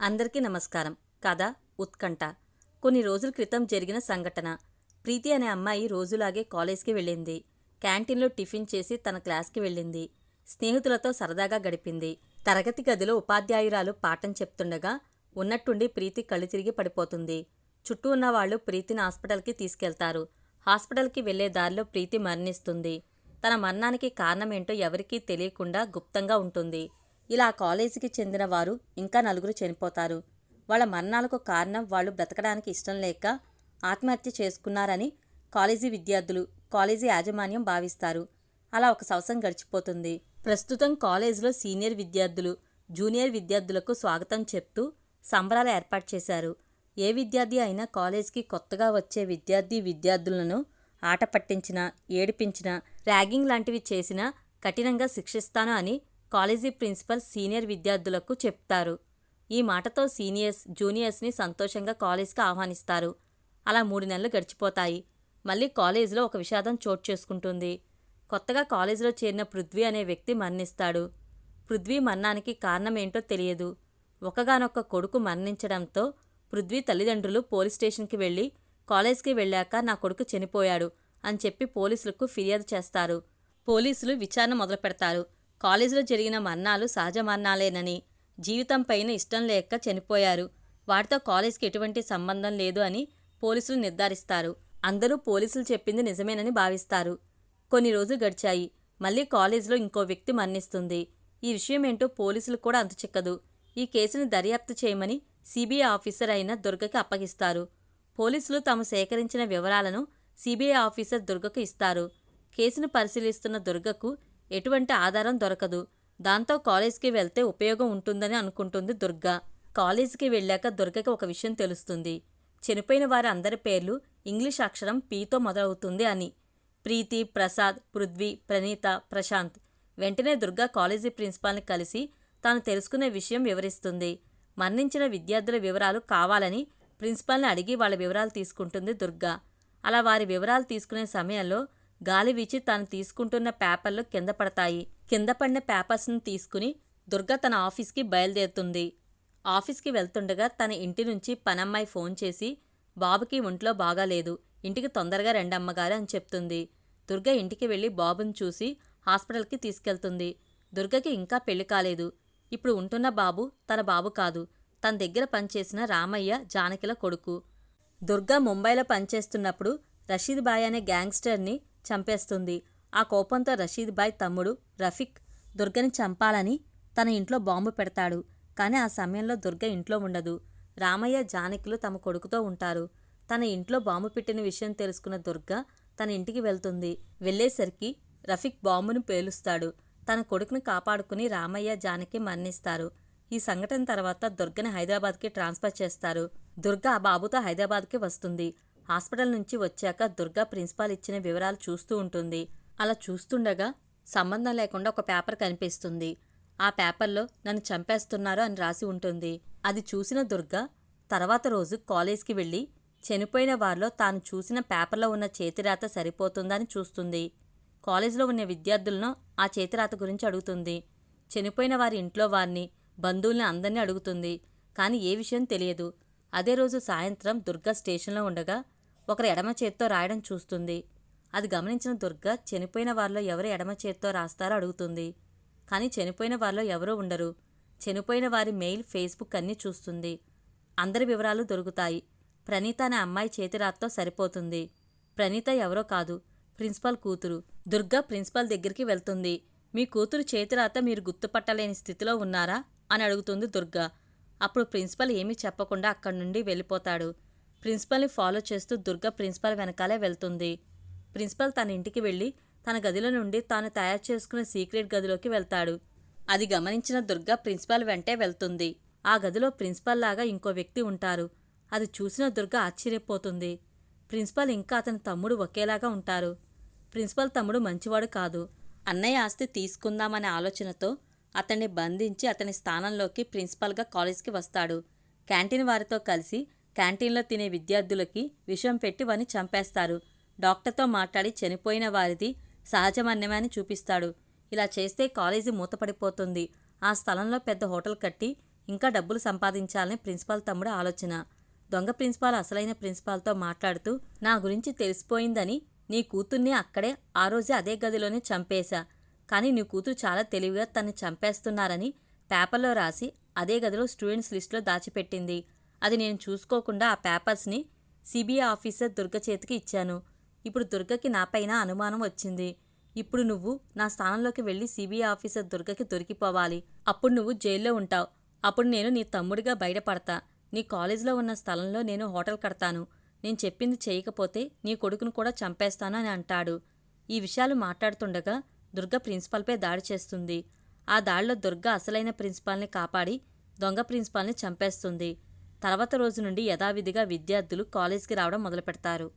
అందరికీ నమస్కారం. కథ ఉత్కంఠ. కొన్ని రోజుల క్రితం జరిగిన సంఘటన. ప్రీతి అనే అమ్మాయి రోజులాగే కాలేజ్కి వెళ్ళింది. క్యాంటీన్లో టిఫిన్ చేసి తన క్లాస్కి వెళ్ళింది. స్నేహితులతో సరదాగా గడిపింది. తరగతి గదిలో ఉపాధ్యాయురాలు పాఠం చెప్తుండగా ఉన్నట్టుండి ప్రీతి కళ్ళు తిరిగి పడిపోతుంది. చుట్టూ ఉన్న వాళ్ళు ప్రీతిని హాస్పిటల్కి తీసుకెళ్తారు. హాస్పిటల్కి వెళ్ళే దారిలో ప్రీతి మరణిస్తుంది. తన మరణానికి కారణమేంటో ఎవరికీ తెలియకుండా గుప్తంగా ఉంటుంది. ఇలా కాలేజీకి చెందిన వారు ఇంకా నలుగురు చనిపోతారు. వాళ్ళ మరణాలకు కారణం వాళ్ళు బ్రతకడానికి ఇష్టం లేక ఆత్మహత్య చేసుకున్నారని కాలేజీ విద్యార్థులు కాలేజీ యాజమాన్యం భావిస్తారు. అలా ఒక సంవత్సరం గడిచిపోతుంది. ప్రస్తుతం కాలేజీలో సీనియర్ విద్యార్థులు జూనియర్ విద్యార్థులకు స్వాగతం చెప్తూ సంబరాలు ఏర్పాటు చేశారు. ఏ విద్యార్థి అయినా కాలేజీకి కొత్తగా వచ్చే విద్యార్థి విద్యార్థులను ఆట పట్టించినా ఏడిపించినా ర్యాగింగ్ లాంటివి చేసినా కఠినంగా శిక్షిస్తాను అని కాలేజీ ప్రిన్సిపల్ సీనియర్ విద్యార్థులకు చెప్తారు. ఈ మాటతో సీనియర్స్ జూనియర్స్ని సంతోషంగా కాలేజ్కి ఆహ్వానిస్తారు. అలా మూడు నెలలు గడిచిపోతాయి. మళ్ళీ కాలేజీలో ఒక విషాదం చోటు చేసుకుంటుంది. కొత్తగా కాలేజీలో చేరిన పృథ్వీ అనే వ్యక్తి మరణిస్తాడు. పృథ్వీ మరణానికి కారణమేంటో తెలియదు. ఒకగానొక్క కొడుకు మరణించడంతో పృథ్వీ తల్లిదండ్రులు పోలీస్ స్టేషన్కి వెళ్ళి కాలేజ్కి వెళ్ళాక నా కొడుకు చనిపోయాడు అని చెప్పి పోలీసులకు ఫిర్యాదు చేస్తారు. పోలీసులు విచారణ మొదలు పెడతారు కాలేజీలో జరిగిన మరణాలు సహజ మరణాలేనని జీవితం పైన ఇష్టం లేక చనిపోయారు. వాటితో కాలేజీకి ఎటువంటి సంబంధం లేదు అని పోలీసులు నిర్ధారిస్తారు. అందరూ పోలీసులు చెప్పింది నిజమేనని భావిస్తారు. కొన్ని రోజులు గడిచాయి. మళ్ళీ కాలేజీలో ఇంకో వ్యక్తి మరణిస్తుంది. ఈ విషయం ఏంటో పోలీసులు కూడా అంతుచిక్కదు ఈ కేసును దర్యాప్తు చేయమని సిబిఐ ఆఫీసర్ అయిన దుర్గకి అప్పగిస్తారు. పోలీసులు తాము సేకరించిన వివరాలను సిబిఐ ఆఫీసర్ దుర్గకు ఇస్తారు. కేసును పరిశీలిస్తున్న దుర్గకు ఎటువంటి ఆధారం దొరకదు. దాంతో కాలేజ్కి వెళ్తే ఉపయోగం ఉంటుందని అనుకుంటుంది దుర్గ. కాలేజీకి వెళ్ళాక దుర్గకి ఒక విషయం తెలుస్తుంది. చనిపోయిన వారి అందరి పేర్లు ఇంగ్లీష్ అక్షరం పీతో మొదలవుతుంది అని. ప్రీతి ప్రసాద్ పృథ్వీ ప్రణీత ప్రశాంత్. వెంటనే దుర్గా కాలేజీ ప్రిన్సిపాల్ని కలిసి తాను తెలుసుకునే విషయం వివరిస్తుంది. మరణించిన విద్యార్థుల వివరాలు కావాలని ప్రిన్సిపాల్ని అడిగి వాళ్ళ వివరాలు తీసుకుంటుంది దుర్గా. అలా వారి వివరాలు తీసుకునే సమయంలో గాలి వీచి తాను తీసుకుంటున్న పేపర్లు కింద పడతాయి. కింద పడిన పేపర్స్ని తీసుకుని దుర్గా తన ఆఫీస్కి బయలుదేరుతుంది. ఆఫీస్కి వెళ్తుండగా తన ఇంటి నుంచి పనమ్మాయి ఫోన్ చేసి బాబుకి ఒంట్లో బాగాలేదు. ఇంటికి తొందరగా రెండమ్మగారు అని చెప్తుంది. దుర్గ ఇంటికి వెళ్ళి బాబుని చూసి హాస్పిటల్కి తీసుకెళ్తుంది. దుర్గకి ఇంకా పెళ్ళి కాలేదు. ఇప్పుడు ఉంటున్న బాబు తన బాబు కాదు. తన దగ్గర పనిచేసిన రామయ్య జానకిల కొడుకు. దుర్గా ముంబైలో పనిచేస్తున్నప్పుడు రషీద్ బాయ్ అనే గ్యాంగ్స్టర్ని చంపేస్తుంది. ఆ కోపంతో రషీద్ బాయ్ తమ్ముడు రఫీక్ దుర్గని చంపాలని తన ఇంట్లో బాంబు పెడతాడు. కానీ ఆ సమయంలో దుర్గ ఇంట్లో ఉండదు. రామయ్య జానకిలు తమ కొడుకుతో ఉంటారు. తన ఇంట్లో బాంబు పెట్టిన విషయం తెలుసుకున్న దుర్గ తన ఇంటికి వెళ్తుంది. వెళ్ళేసరికి రఫీక్ బాంబును పేలుస్తాడు. తన కొడుకును కాపాడుకుని రామయ్య జానకి మరణిస్తారు. ఈ సంఘటన తర్వాత దుర్గని హైదరాబాద్కి ట్రాన్స్ఫర్ చేస్తారు. దుర్గ ఆ బాబుతో హైదరాబాద్కి వస్తుంది. హాస్పిటల్ నుంచి వచ్చాక దుర్గా ప్రిన్సిపాల్ ఇచ్చిన వివరాలు చూస్తూ ఉంటుంది. అలా చూస్తుండగా సంబంధం లేకుండా ఒక పేపర్ కనిపిస్తుంది. ఆ పేపర్లో నన్ను చంపేస్తున్నారు అని రాసి ఉంటుంది. అది చూసిన దుర్గ తర్వాత రోజు కాలేజ్కి వెళ్ళి చనిపోయిన వారిలో తాను చూసిన పేపర్లో ఉన్న చేతిరాత సరిపోతుందని చూస్తుంది. కాలేజీలో ఉన్న విద్యార్థులను ఆ చేతిరాత గురించి అడుగుతుంది. చనిపోయిన వారి ఇంట్లో వారిని బంధువుల్ని అందరినీ అడుగుతుంది. కానీ ఏ విషయం తెలియదు. అదే రోజు సాయంత్రం దుర్గా స్టేషన్లో ఉండగా ఒకరు ఎడమ చేత్తో రాయడం చూస్తుంది. అది గమనించిన దుర్గా చనిపోయిన వారిలో ఎవరు ఎడమ చేత్తో రాస్తారో అడుగుతుంది. కానీ చనిపోయిన వారిలో ఎవరూ ఉండరు. చనిపోయిన వారి మెయిల్ ఫేస్బుక్ అన్నీ చూస్తుంది. అందరి వివరాలు దొరుకుతాయి. ప్రణీత అనే అమ్మాయి చేతిరాతతో సరిపోతుంది. ప్రణీత ఎవరో కాదు ప్రిన్సిపల్ కూతురు. దుర్గా ప్రిన్సిపల్ దగ్గరికి వెళ్తుంది. మీ కూతురు చేతిరాత మీరు గుర్తుపట్టలేని స్థితిలో ఉన్నారా? అని అడుగుతుంది దుర్గా. అప్పుడు ప్రిన్సిపల్ ఏమీ చెప్పకుండా అక్కడి నుండి వెళ్ళిపోతాడు. ప్రిన్సిపల్ని ఫాలో చేస్తూ దుర్గ ప్రిన్సిపల్ వెనకాలే వెళ్తుంది. ప్రిన్సిపల్ తన ఇంటికి వెళ్ళి తన గదిలో నుండి తాను తయారు చేసుకున్న సీక్రెట్ గదిలోకి వెళ్తాడు. అది గమనించిన దుర్గ ప్రిన్సిపాల్ వెంటే వెళ్తుంది. ఆ గదిలో ప్రిన్సిపాల్ లాగా ఇంకో వ్యక్తి ఉంటారు. అది చూసిన దుర్గా ఆశ్చర్యపోతుంది. ప్రిన్సిపాల్ ఇంకా అతని తమ్ముడు ఒకేలాగా ఉంటారు. ప్రిన్సిపాల్ తమ్ముడు మంచివాడు కాదు. అన్నయ్య ఆస్తి తీసుకుందామనే ఆలోచనతో అతన్ని బంధించి అతని స్థానంలోకి ప్రిన్సిపాల్గా కాలేజ్కి వస్తాడు. క్యాంటీన్ వారితో కలిసి క్యాంటీన్లో తినే విద్యార్థులకి విషం పెట్టి వారిని చంపేస్తారు. డాక్టర్తో మాట్లాడి చనిపోయిన వారిది సహజమన్యమే అని చూపిస్తాడు. ఇలా చేస్తే కాలేజీ మూతపడిపోతుంది. ఆ స్థలంలో పెద్ద హోటల్ కట్టి ఇంకా డబ్బులు సంపాదించాలని ప్రిన్సిపాల్ తమ్ముడు ఆలోచన. దొంగ ప్రిన్సిపాల్ అసలైన ప్రిన్సిపాల్తో మాట్లాడుతూ నా గురించి తెలిసిపోయిందని నీ కూతుర్ని అక్కడే ఆ రోజే అదే గదిలోనే చంపేశా. కానీ నీ కూతురు చాలా తెలివిగా తన్ని చంపేస్తున్నారని పేపర్లో రాసి అదే గదిలో స్టూడెంట్స్ లిస్టులో దాచిపెట్టింది. అది నేను చూసుకోకుండా ఆ పేపర్స్ని సిబిఐ ఆఫీసర్ దుర్గ చేతికి ఇచ్చాను. ఇప్పుడు దుర్గకి నాపైన అనుమానం వచ్చింది. ఇప్పుడు నువ్వు నా స్థానంలోకి వెళ్ళి సిబిఐ ఆఫీసర్ దుర్గకి దొరికిపోవాలి. అప్పుడు నువ్వు జైల్లో ఉంటావు. అప్పుడు నేను నీ తమ్ముడిగా బయటపడతా. నీ కాలేజీలో ఉన్న స్థలంలో నేను హోటల్ కడతాను. నేను చెప్పింది చేయకపోతే నీ కొడుకును కూడా చంపేస్తాను అని అంటాడు. ఈ విషయాలు మాట్లాడుతుండగా దుర్గ ప్రిన్సిపాల్పై దాడి చేస్తుంది. ఆ దాడిలో దుర్గ అసలైన ప్రిన్సిపాల్ని కాపాడి దొంగ ప్రిన్సిపాల్ని చంపేస్తుంది. తర్వాత రోజు నుండి యథావిధిగా విద్యార్థులు కాలేజీకి రావడం మొదలుపెడతారు.